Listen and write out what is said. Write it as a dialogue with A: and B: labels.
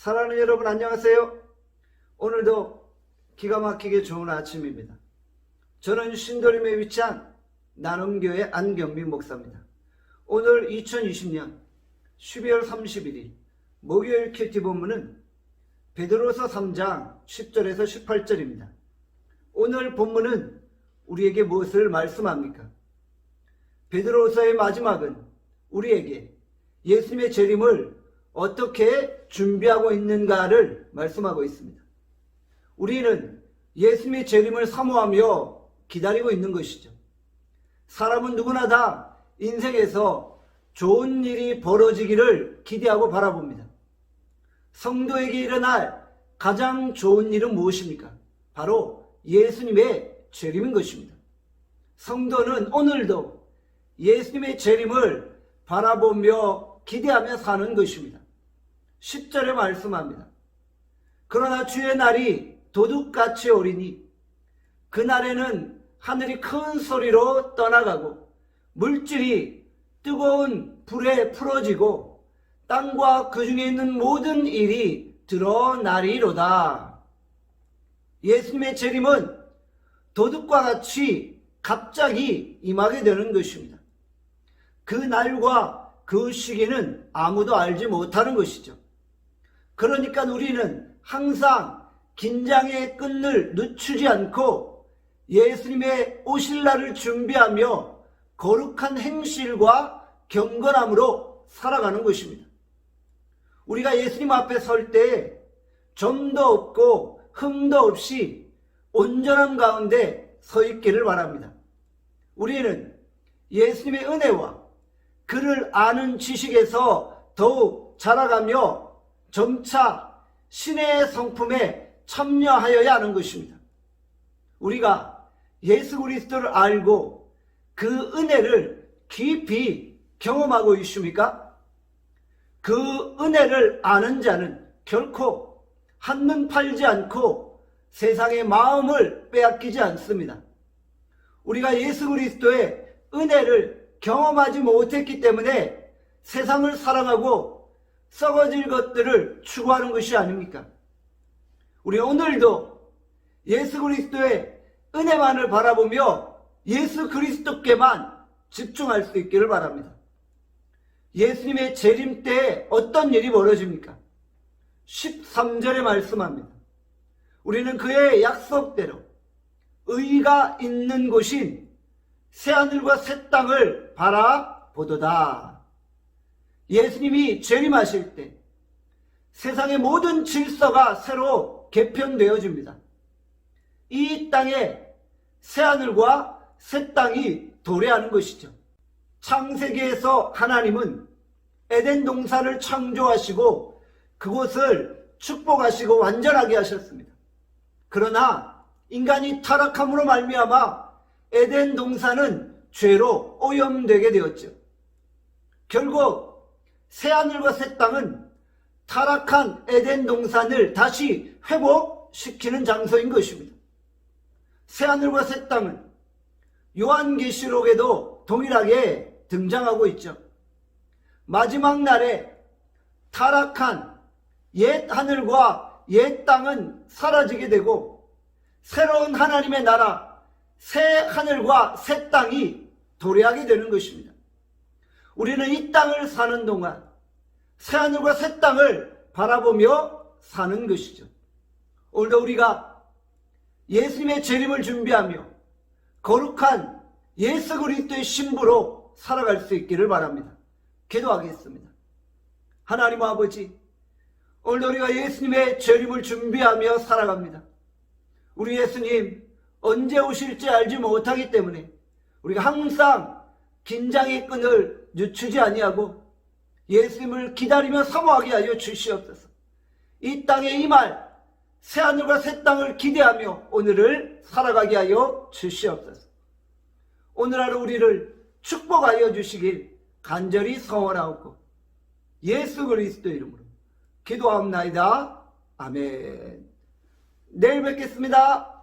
A: 사랑하는 여러분 안녕하세요. 오늘도 기가 막히게 좋은 아침입니다. 저는 신도림에 위치한 나눔교회 안경민 목사입니다. 오늘 2020년 12월 31일 목요일 큐티 본문은 베드로서 3장 10절에서 18절입니다. 오늘 본문은 우리에게 무엇을 말씀합니까? 베드로서의 마지막은 우리에게 예수님의 재림을 어떻게 준비하고 있는가를 말씀하고 있습니다. 우리는 예수님의 재림을 사모하며 기다리고 있는 것이죠. 사람은 누구나 다 인생에서 좋은 일이 벌어지기를 기대하고 바라봅니다. 성도에게 일어날 가장 좋은 일은 무엇입니까? 바로 예수님의 재림인 것입니다. 성도는 오늘도 예수님의 재림을 바라보며 기대하며 사는 것입니다. 10절에 말씀합니다. 그러나 주의 날이 도둑같이 오리니 그날에는 하늘이 큰 소리로 떠나가고 물질이 뜨거운 불에 풀어지고 땅과 그 중에 있는 모든 일이 드러나리로다. 예수님의 재림은 도둑과 같이 갑자기 임하게 되는 것입니다. 그 날과 그 시기는 아무도 알지 못하는 것이죠. 그러니까 우리는 항상 긴장의 끈을 늦추지 않고 예수님의 오실 날을 준비하며 거룩한 행실과 경건함으로 살아가는 것입니다. 우리가 예수님 앞에 설 때 점도 없고 흠도 없이 온전함 가운데 서 있기를 바랍니다. 우리는 예수님의 은혜와 그를 아는 지식에서 더욱 자라가며 점차 신의 성품에 참여하여야 하는 것입니다. 우리가 예수 그리스도를 알고 그 은혜를 깊이 경험하고 있습니까? 그 은혜를 아는 자는 결코 한눈 팔지 않고 세상의 마음을 빼앗기지 않습니다. 우리가 예수 그리스도의 은혜를 경험하지 못했기 때문에 세상을 사랑하고 썩어질 것들을 추구하는 것이 아닙니까? 우리 오늘도 예수 그리스도의 은혜만을 바라보며 예수 그리스도께만 집중할 수 있기를 바랍니다. 예수님의 재림 때 어떤 일이 벌어집니까? 13절에 말씀합니다. 우리는 그의 약속대로 의가 있는 곳인 새하늘과 새 땅을 바라보도다. 예수님이 재림하실 때 세상의 모든 질서가 새로 개편되어집니다. 이 땅에 새하늘과 새 땅이 도래하는 것이죠. 창세기에서 하나님은 에덴 동산을 창조하시고 그곳을 축복하시고 완전하게 하셨습니다. 그러나 인간이 타락함으로 말미암아 에덴 동산은 죄로 오염되게 되었죠. 결국 새하늘과 새 땅은 타락한 에덴 동산을 다시 회복시키는 장소인 것입니다. 새하늘과 새 땅은 요한계시록에도 동일하게 등장하고 있죠. 마지막 날에 타락한 옛 하늘과 옛 땅은 사라지게 되고 새로운 하나님의 나라, 새 하늘과 새 땅이 도래하게 되는 것입니다. 우리는 이 땅을 사는 동안 새 하늘과 새 땅을 바라보며 사는 것이죠. 오늘도 우리가 예수님의 재림을 준비하며 거룩한 예수 그리스도의 신부로 살아갈 수 있기를 바랍니다. 기도하겠습니다. 하나님 아버지, 오늘 우리가 예수님의 재림을 준비하며 살아갑니다. 우리 예수님 언제 오실지 알지 못하기 때문에 우리가 항상 긴장의 끈을 늦추지 아니하고 예수님을 기다리며 사모하게 하여 주시옵소서. 이 땅에 임할 새하늘과 새 땅을 기대하며 오늘을 살아가게 하여 주시옵소서. 오늘 하루 우리를 축복하여 주시길 간절히 성원하옵고 예수 그리스도 이름으로 기도하옵나이다. 아멘. 내일 뵙겠습니다.